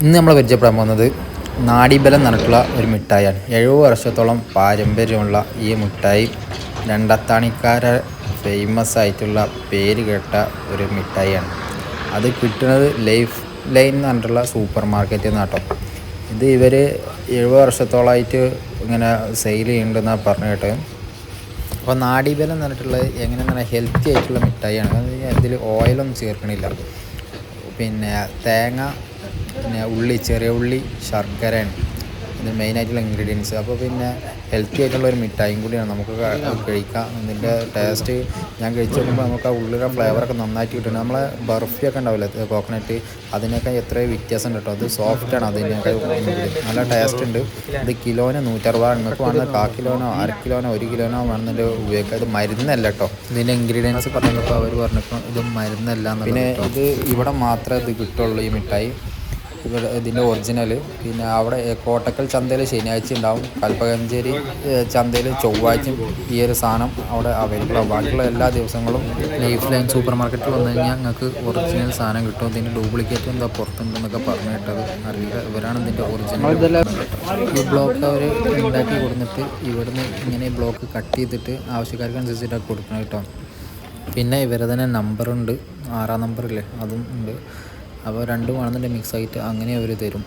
ഇന്ന് നമ്മൾ പരിചയപ്പെടാൻ പോകുന്നത് നാടിബലം നടക്കുള്ള ഒരു മിഠായിയാണ്. എഴുപത് വർഷത്തോളം പാരമ്പര്യമുള്ള ഈ മിഠായി രണ്ടത്താണിക്കാര ഫേമസ് ആയിട്ടുള്ള പേര് കേട്ട ഒരു മിഠായിയാണ്. അത് കിട്ടുന്നത് ലൈഫ് ലൈൻ എന്ന് പറഞ്ഞിട്ടുള്ള സൂപ്പർ മാർക്കറ്റിൽ നിന്ന് കേട്ടോ. ഇത് ഇവർ എഴുപത് വർഷത്തോളമായിട്ട് ഇങ്ങനെ സെയിൽ ചെയ്യുന്നുണ്ടെന്നാണ് പറഞ്ഞു കേട്ടത്. അപ്പോൾ നാടിബലം എന്ന് പറഞ്ഞിട്ടുള്ളത് പറഞ്ഞാൽ ഹെൽത്തി ആയിട്ടുള്ള മിഠായിയാണ്. അതിൽ ഓയിലൊന്നും ചേർക്കണില്ല. പിന്നെ തേങ്ങ പിന്നെ ഉള്ളി ചെറിയ ഉള്ളി ശർക്കരയാണ്. ഇത് മെയിനായിട്ടുള്ള ഇൻഗ്രീഡിയൻസ് അപ്പോൾ പിന്നെ ഹെൽത്തി ആയിട്ടുള്ള ഒരു മിഠായിയും കൂടിയാണ് നമുക്ക് കഴിക്കാം. ഇതിന്റെ ടേസ്റ്റ് ഞാൻ കഴിച്ച് നോക്കുമ്പോൾ നമുക്ക് ആ ഉള്ളിലെ ഫ്ലേവറൊക്കെ നന്നായിട്ട് കിട്ടും. നമ്മളെ ബർഫിയൊക്കെ ഉണ്ടാവില്ലേ? കോക്കനട്ട് അതിനൊക്കെ എത്രയോ വ്യത്യാസം ഉണ്ട് കേട്ടോ. അത് സോഫ്റ്റാണ് അതിനൊക്കെ നല്ല ടേസ്റ്റ് ഉണ്ട്. ഇത് കിലോന് നൂറ്ററുപത് നിങ്ങൾക്ക് വേണമെങ്കിൽ കാ കിലോനോ അര കിലോനോ ഒരു കിലോനോ വേണമെന്നുണ്ടെങ്കിൽ ഉപയോഗിക്കാം. ഇത് മരുന്നല്ല കേട്ടോ. ഇതിന്റെ ഇൻഗ്രീഡിയൻസ് പറഞ്ഞപ്പോൾ അവർ പറഞ്ഞപ്പോൾ ഇത് മരുന്നല്ല പിന്നെ ഇത് ഇവിടെ മാത്രമേ ഇത് കിട്ടുള്ളൂ ഈ മിഠായി. ഇവിടെ ഇതിന്റെ ഒറിജിനൽ പിന്നെ അവിടെ കോട്ടക്കൽ ചന്തയിൽ ശനിയാഴ്ച ഉണ്ടാവും. കൽപ്പകഞ്ചേരി ചന്തയിൽ ചൊവ്വാഴ്ചയും ഈ ഒരു സാധനം അവിടെ അവൈലബിൾ ആവും. ബാക്കിയുള്ള എല്ലാ ദിവസങ്ങളും ലൈഫ് ലൈൻ സൂപ്പർ മാർക്കറ്റിൽ വന്നു കഴിഞ്ഞാൽ നിങ്ങൾക്ക് ഒറിജിനൽ സാധനം കിട്ടും. ഇതിന്റെ ഡ്യൂപ്ലിക്കേറ്റ് എന്താ പുറത്തുണ്ടെന്നൊക്കെ പറഞ്ഞു കേട്ടത് അറിയില്ല. ഇവരാണ് ഇതിന്റെ ഒറിജിനൽ ഈ ബ്ലോക്ക് അവർ ഉണ്ടാക്കി കൊടുത്തിട്ട് ഇവിടുന്ന് ഇങ്ങനെ ബ്ലോക്ക് കട്ട് ചെയ്തിട്ട് ആവശ്യക്കാർക്ക് അനുസരിച്ചിട്ടാണ് കൊടുക്കണം കേട്ടോ. പിന്നെ ഇവരെ തന്നെ നമ്പറുണ്ട് ആറാം നമ്പറില്ലേ അതും ഉണ്ട്. അപ്പോൾ രണ്ടും ആണെന്നുണ്ടെങ്കിൽ മിക്സ് ആയിട്ട് അങ്ങനെ അവർ തരും.